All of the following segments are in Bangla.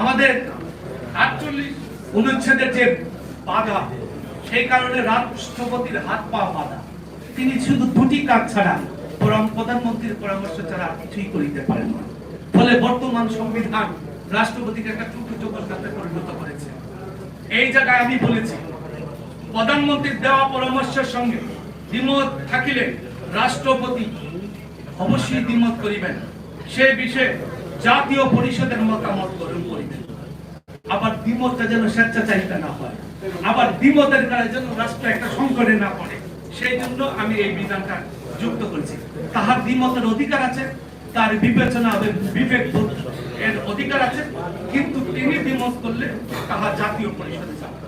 আমাদের আটচল্লিশ অনুচ্ছেদের যে বাধা, সেই কারণে রাষ্ট্রপতির হাত পা বাধা। তিনি শুধু দুটি কাজ ছাড়া প্রধানমন্ত্রীর পরামর্শ ছাড়া কিছুই করিতে পারেন না। ফলে বর্তমান সংবিধান রাষ্ট্রপতিকে একটা টুকু চোখে পরিণত করেছে। এই জায়গায় আমি বলেছি, প্রধানমন্ত্রীর দেওয়া পরামর্শের সঙ্গে দ্বিমত থাকিলে রাষ্ট্রপতি অবশ্যই দ্বিমত করিবেন। সে বিষয়ে জাতীয় পরিষদের মতামত গ্রহণ করিবেন আবার দ্বিমতটা যেন স্বেচ্ছাচারিতা না হয়। আবার দ্বিমতের কারণে যেন রাষ্ট্র একটা সংকটে না পড়ে। সেই জন্য আমি এই বিধানটা যুক্ত করেছি। তাহার দ্বিমতের অধিকার আছে, তার বিবেচনা হবে বিবেক এর অধিকার আছে, কিন্তু তিনি দ্বিমত করলে তাহা জাতীয় পরিষদে যাবে।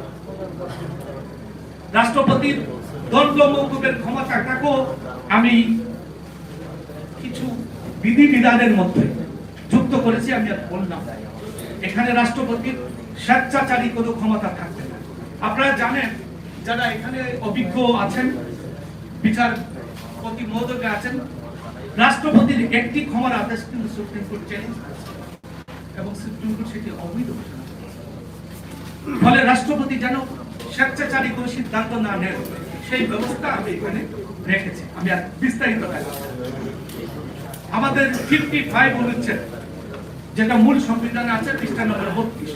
রাষ্ট্রপতির দ্বন্দ্ব মৌকুবের ক্ষমতাটাকেও আমি কিছু বিধিবিধানের মধ্যে যুক্ত করেছি, আমি আর বললাম এখানে রাষ্ট্রপতির স্বেচ্ছাচারী কোনো ক্ষমতা থাকবে না। আপনারা জানেন, যারা এখানে অভিজ্ঞ আছেন, বিচারপতি মহোদয় আছেন, রাষ্ট্রপতির একটি ক্ষমার আদেশ কিন্তু সুপ্রিম কোর্ট চ্যালেঞ্জ এবং সুপ্রিম কোর্ট সেটি অবৈধ ঘোষণা ফলে রাষ্ট্রপতি যেন স্বেচ্ছাচারী কোনো সিদ্ধান্ত না নেন, সেই ব্যবস্থা আমি এখানে রেখেছি। আমি আর বিস্তারিত আমাদের ফিফটি ফাইভ অনুচ্ছেদ যেটা মূল সংবিধানে আছে, পৃষ্ঠা নম্বর বত্রিশ।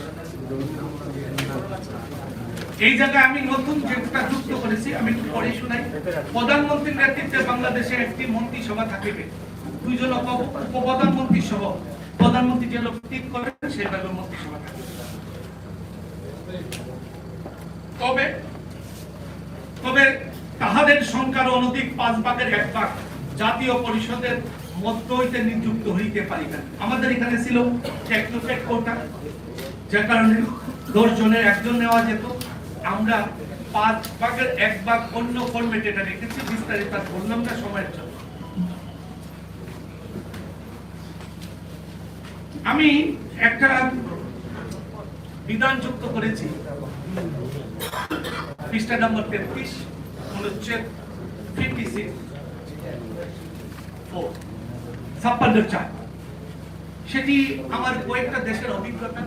এই জায়গায় আমি নতুন যেটা যুক্ত করেছি, আমি একটু পরে শোনাই। প্রধানমন্ত্রীর নেতৃত্বে বাংলাদেশে একটি মন্ত্রিসভা থাকিবে। দুইজন উপপ্রধানমন্ত্রী সহ প্রধানমন্ত্রী যে লোক ঠিক করেন সেভাবে মন্ত্রিসভা থাকবে। তবে তবে তাহাদের সংখ্যার অনধিক পাঁচ ভাগের এক ভাগ জাতীয় পরিষদের মধ্য নিযুক্ত হইতে আমাদের এখানে ছিল কোটা কারণে দশ জনের একজন নেওয়া যেত। আমরা পাঁচ ভাগের এক ভাগ অন্য ফরম্যাটে এটা রেখেছি, বিস্তারিত বললাম না সময়ের জন্য। আমি একটা বিধান যুক্ত করেছি। পৃষ্ঠা নম্বর তেত্রিশ, অনুচ্ছেদ ফিফটি সিক্স ছাপ্পান্ন চার। সেটি আমার কয়েকটা দেশের অভিজ্ঞতা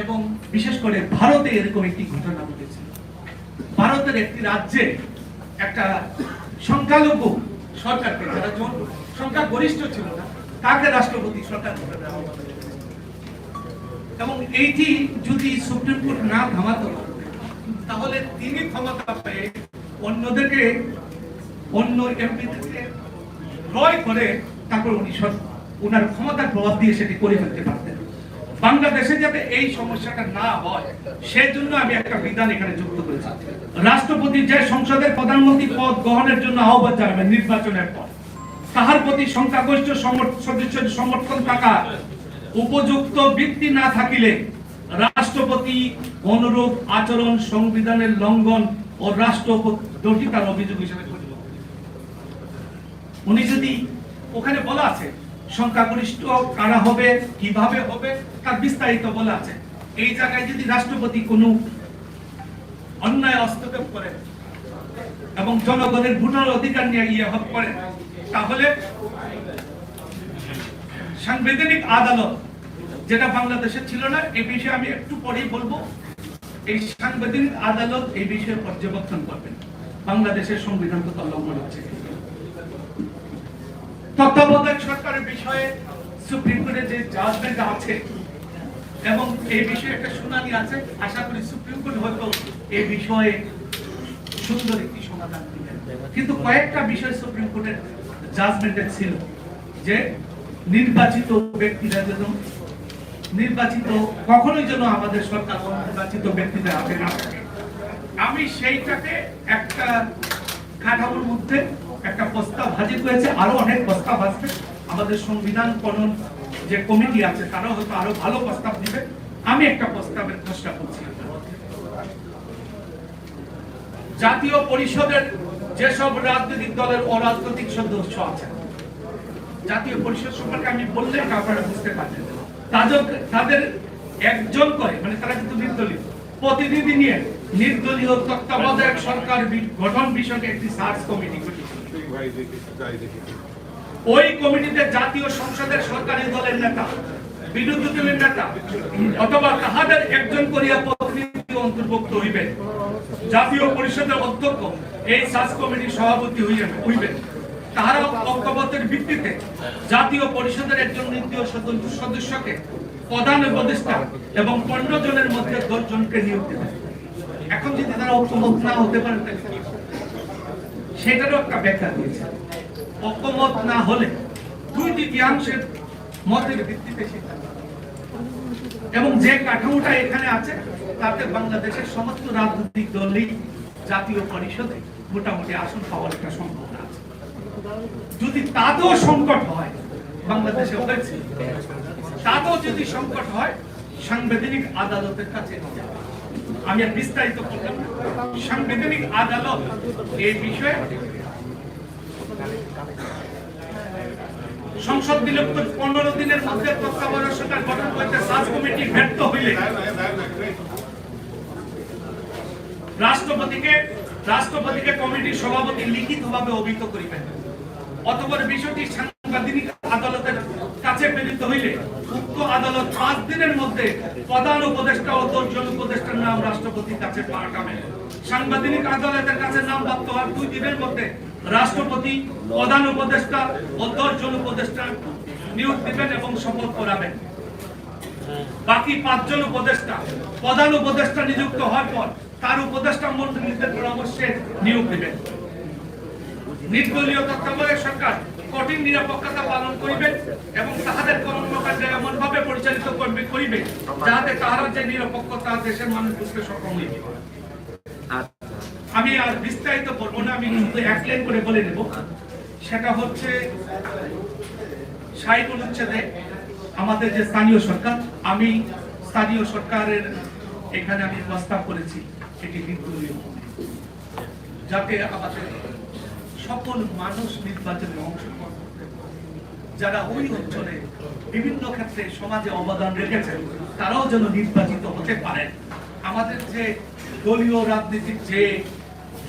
এবং বিশেষ করে ভারতে এরকম একটি ঘটনা ঘটেছিল ভারতের একটি রাজ্যে একটা সংখ্যালঘু সরকারকে, যারা সংখ্যা গরিষ্ঠ ছিল না, তাকে রাষ্ট্রপতি সরকার করে দেওয়া এবং এইটি যদি সুপ্রিম কোর্ট না থামাতো, তাহলে তিনি ক্ষমতা পেয়ে অন্যদেরকে, অন্য এমপিদেরকে ক্রয় করে তারপর উনি উনার ক্ষমতার প্রভাব দিয়ে সেটি করে ফেলতে পারতেন। বাংলাদেশে যাতে এই সমস্যাটা না হয়, সেজন্য আমি একটা বিধান এখানে যুক্ত করেছি। রাষ্ট্রপতি যে সংসদের প্রধানমন্ত্রী পদ গ্রহণের জন্য আহ্বান জানাবেন নির্বাচনের পর। তাহার প্রতি সংখ্যাগরিষ্ঠ সদস্যের সমর্থন থাকা, উপযুক্ত ভিত্তি না থাকিলে রাষ্ট্রপতি অনুরূপ আচরণ, সংবিধানের লঙ্ঘন ও রাষ্ট্রদ্রোহিতার অভিযোগ হিসেবে উনি যদি ওখানে বলা আছে, সংখ্যাগরিষ্ঠ কারা হবে, কীভাবে হবে, তার বিস্তারিত বলা আছে। এই জায়গায় যদি রাষ্ট্রপতি কোনো অন্যায় হস্তক্ষেপ করে এবং জনগণের ভোটার অধিকার নিয়ে ইয়ে হক করে, তাহলে সাংবিধানিক আদালত, যেটা বাংলাদেশে ছিল না এই বিষয়ে আমি একটু পরেই বলব, এই সাংবিধানিক আদালত এই বিষয়ে পর্যবেক্ষণ করবেন। বাংলাদেশের সংবিধান তো লঙ্ঘন হচ্ছে। তত্ত্বাবধায়ক সরকারের বিষয়ে সুপ্রিম কোর্টে যে জাজমেন্ট আছে, এবং এই বিষয়ে একটা শুনানি আছে, আশা করি সুপ্রিম কোর্ট হয়তো এই বিষয়ে সুন্দর একটি সমাধান কিন্তু কয়েকটা বিষয় সুপ্রিম কোর্টের জাজমেন্টে ছিল, যে নির্বাচিত ব্যক্তিরা যেন নির্বাচিত কখনোই যেন আমাদের সরকার নির্বাচিত ব্যক্তিদের হাতে না আমি সেইটাকে একটা কাঠামোর মধ্যে একটা প্রস্তাব হাজির করেছে আরও অনেক প্রস্তাব আসবে আমাদের সংবিধান কোন যে কমিটি আছে, তারাও হয়তো আরও ভালো প্রস্তাব দিবে। আমি একটা প্রস্তাবের খসড়া করছি। জাতীয় পরিষদের যেসব রাজনৈতিক দলের অরাজনৈতিক সদস্য আছে, জাতীয় পরিষদ সম্পর্কে আমি বললে আপনারা বুঝতে পারছেন তাদের তাদের একজন করে মানে তারা কিন্তু নির্দলীয়, প্রতিনিধি নিয়ে নির্দলীয় তত্ত্বাবধায়ক সরকার গঠন বিষয়ক একটি সার্চ কমিটি ওই কমিটিতে জাতীয় সংসদের সরকারি দলের নেতা দলের নেতা, অথবা তাহাদের একজন করিয়া প্রতিনিধি অন্তর্ভুক্ত হইবেন। জাতীয় পরিষদের অধ্যক্ষ, এই সার্চ কমিটির সভাপতি হইবেন হইবেন। তাহারা ঐক্যবদ্ধের ভিত্তিতে জাতীয় পরিষদের একজন সদস্য সদস্যকে প্রধান উপদেষ্টা এবং পনেরো জনের মধ্যে দশ জনকে নিয়োগ দেবেন। এখন যদি তারা ঐক্যমত না হতে পারে তাহলে? সেটারও একটা ব্যাখ্যা দিয়েছে। ঐক্যমত না হলে দুই তৃতীয়াংশের মতের ভিত্তিতে সিদ্ধান্ত এবং যে কাঠামোটা এখানে আছে, তাতে বাংলাদেশের সমস্ত রাজনৈতিক দলই জাতীয় পরিষদে মোটামুটি আসন পাওয়ার একটা সম্ভাবনা আছে। যদি তাতেও সংকট হয়, বাংলাদেশে হয়েছে, তাতেও যদি সংকট হয়, সাংবিধানিক আদালতের কাছে যাওয়া। আমি আর বিস্তারিত করলাম সাংবিধানিক আদালত এই বিষয়ে সংসদ বিলুপ্ত পনেরো দিনের মধ্যে তত্ত্বাবধায়ক সরকার গঠন করতে সার্চ কমিটি ব্যর্থ হইলে রাষ্ট্রপতিকে রাষ্ট্রপতিকে কমিটির সভাপতি লিখিতভাবে অভিহিত করিবেন অতপর বিষয়টি সাংবিধানিক আদালতের কাছে হইলে উক্ত আদালত পাঁচ দিনের মধ্যে প্রধান উপদেষ্টা ও দশজন উপদেষ্টার নাম রাষ্ট্রপতির কাছে পাঠাবেন সাংবিধানিক আদালতের কাছে নাম প্রাপ্ত হওয়ার দুই দিনের মধ্যে রাষ্ট্রপতি, প্রধান উপদেষ্টা ও দশজন উপদেষ্টা নিয়োগ দিবেন এবং শপথ করাবেন। বাকি পাঁচজন উপদেষ্টা, প্রধান উপদেষ্টা নিযুক্ত হওয়ার পর তার উপদেষ্টা মন্ত্রী মন্ত্রীদের পরামর্শে নিয়োগ দিবেন। নির্দলীয় তত্ত্বাবধায়ক সরকার কঠিন নিরাপত্তা পালন করিবে এবং তাহাদের কর্মকাণ্ড এমন ভাবে পরিচালিত করবে, করিবে, যাহাতে তাহারা যে নিরপেক্ষতা দেশের মানুষ বুঝতে সক্ষম হইবে আমি আর বিস্তারিত বলব না, আমি শুধু এক লাইন করে বলে নেব সেটা হচ্ছে ষাট অনুচ্ছেদে আমাদের যে স্থানীয় সরকার, আমি স্থানীয় সরকারের এখানে আমি প্রস্তাব করেছি, এটি হবে। যাতে আমাদের সকল মানুষ নির্বাচনে অংশগ্রহণ করতে যারা ওই অঞ্চলে বিভিন্ন ক্ষেত্রে সমাজে অবদান রেখেছেন, তারাও যেন নির্বাচিত হতে পারেন। আমাদের যে দলীয় রাজনীতির যে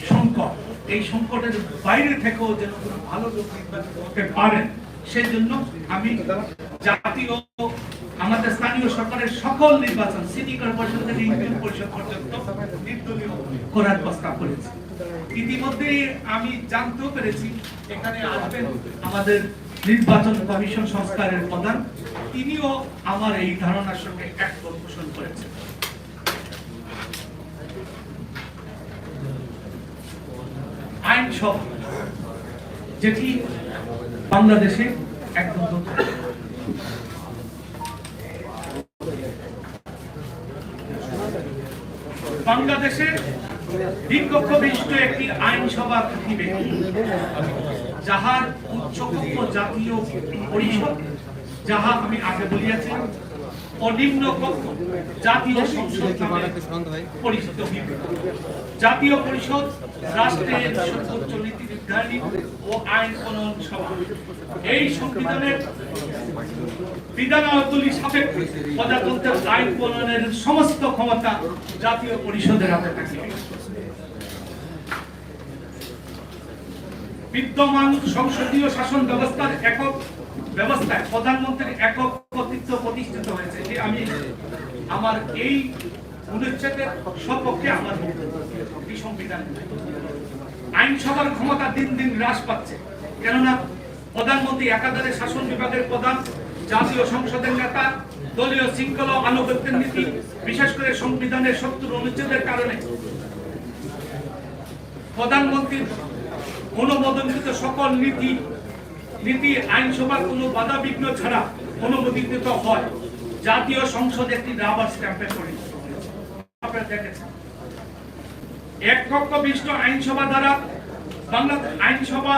সংকট, এই সংকটের বাইরে থেকেও যেন কোনো ভালো লোক নির্বাচিত হতে পারেন সেই জন্য আমি জাতীয়, আমাদের স্থানীয় সরকারের সকল নির্বাচন, সিটি কর্পোরেশন থেকে ইউনিয়ন পরিষদ পর্যন্ত নির্দলীয় করার প্রস্তাব করেছি। ইতিমধ্যেই আমি জানতেও পেরেছি, এখানে আসবেন আমাদের নির্বাচন কমিশন সংস্কারের প্রধান। তিনিও আমার এই ধারণার সঙ্গে একমত পোষণ করেছেন। আইনসভা, যেটি বাংলাদেশে একদম দীর্ঘক্ষ বিশিষ্ট একটি আইনসভা থাকিবে যাহার উচ্চকক্ষ জাতীয় পরিষদ, যাহা আমি আগে বলিয়াছি কক্ষ জাতীয় সংসদ পরিচিত হইবে জাতীয় পরিষদ, রাষ্ট্রের সর্বোচ্চ নীতি নির্ধারণী ও আইন প্রণয়ন সভা। এই সংবিধানের বিধানাবলী সাপেক্ষে প্রজাতন্ত্রের আইন প্রণয়নের সমস্ত ক্ষমতা জাতীয় পরিষদের হাতে বিদ্যমান সংসদীয় শাসন ব্যবস্থার একক ব্যবস্থায় প্রধানমন্ত্রীর একক কর্তৃত্ব প্রতিষ্ঠিত হয়েছে যে আমি আমার এই অনুচ্ছেদের সপক্ষে আমার সংবিধান আইনসভার ক্ষমতা দিন দিন হ্রাস পাচ্ছে। কেননা প্রধানমন্ত্রী একাধারে শাসন বিভাগের প্রধান, জাতীয় সংসদের নেতা, দলীয় শৃঙ্খলা আনুগত্যের নীতি, বিশেষ করে সংবিধানের সত্তর অনুচ্ছেদের কারণে প্রধানমন্ত্রীর অনুমোদনকৃত সকল নীতি নীতি আইনসভার কোনো বাধা বিঘ্ন ছাড়া অনুমোদিত হয়। জাতীয় সংসদ একটি রাবার স্ট্যাম্পে দেখেছেন। এক পক্ষ বিশিষ্ট আইনসভা দ্বারা বাংলা আইনসভা,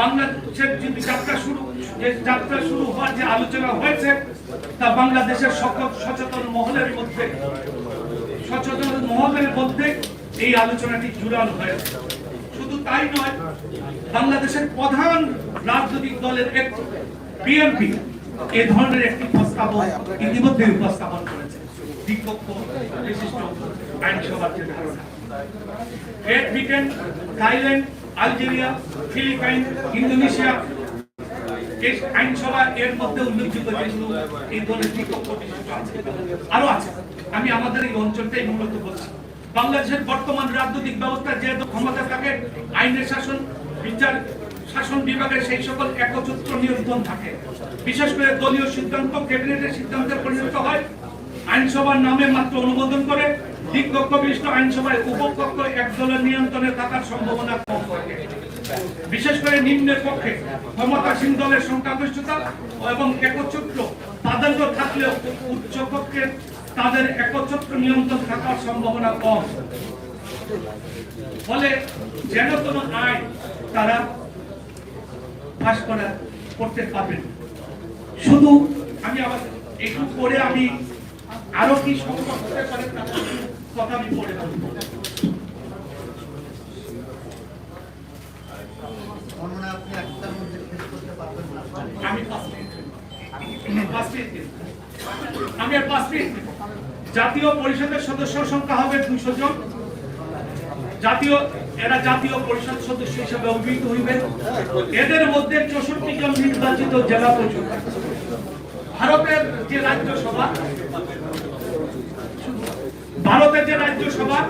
বাংলাদেশের যে যাত্রা শুরু যাত্রা শুরু হওয়ার যে আলোচনা হয়েছে, তা বাংলাদেশের সকল সচেতন মহলের মধ্যে, সচেতন মহলের মধ্যে এই আলোচনাটি জুড়ানো হয়েছে। তাই নয়। বাংলাদেশের প্রধান রাজনৈতিক দলের এক বিএনপি এ ধরনের একটি প্রস্তাব ইতিমধ্যে উপস্থাপন করেছে। আলজেরিয়া, ফিলিপাইন, ইন্দোনেশিয়া এর মধ্যে এই আরও আছে। আমি আমাদের এই অঞ্চলটাই মূলত বলছি। বাংলাদেশের বর্তমান রাজনৈতিক ব্যবস্থা যেহেতু ক্ষমতা থাকে, আইনের শাসন, বিচার, শাসন বিভাগের সেই সকল একচ্ছত্র নিয়ন্ত্রণ থাকে। বিশেষ করে দলীয় সিদ্ধান্ত, ক্যাবিনেটের সিদ্ধান্তে পরিণত হয়। আইনসভার নামে মাত্র অনুমোদন করে দিকপক্ষ বিশিষ্ট আইনসভায় উপপক্ষ এক দলের নিয়ন্ত্রণে থাকার সম্ভাবনা কম থাকে। বিশেষ করে নিম্নের পক্ষে ক্ষমতাসীন দলের সংখ্যাগরিষ্ঠতা এবং একচ্ছত্র প্রাধান্য থাকলেও উচ্চ পক্ষে তাদের একচ্ছত্র নিয়ন্ত্রণ থাকার সম্ভাবনা কম। ফলে যেন কোনো আইন তারা পাশ করা করতে পারবেন শুধু আমি আবার একটু করে আমি আরও কি সম্ভব হতে পারে তার কথা আমি পরে বলব মনে হয় আপনি একটার মধ্যে শেষ করতে পারবেন না আমি পাঁচ মিনিট পাঁচ মিনিট দিন। জাতীয় পরিষদের সদস্য সংখ্যা হবে দুশো জন। জাতীয়, এরা জাতীয় পরিষদ সদস্য হিসেবে অভিহিত হইবে। এদের মধ্যে চৌষট্টি জন নির্বাচিত জেলা পরিষদ। ভারতের যে রাজ্যসভা, ভারতের যে রাজ্যসভা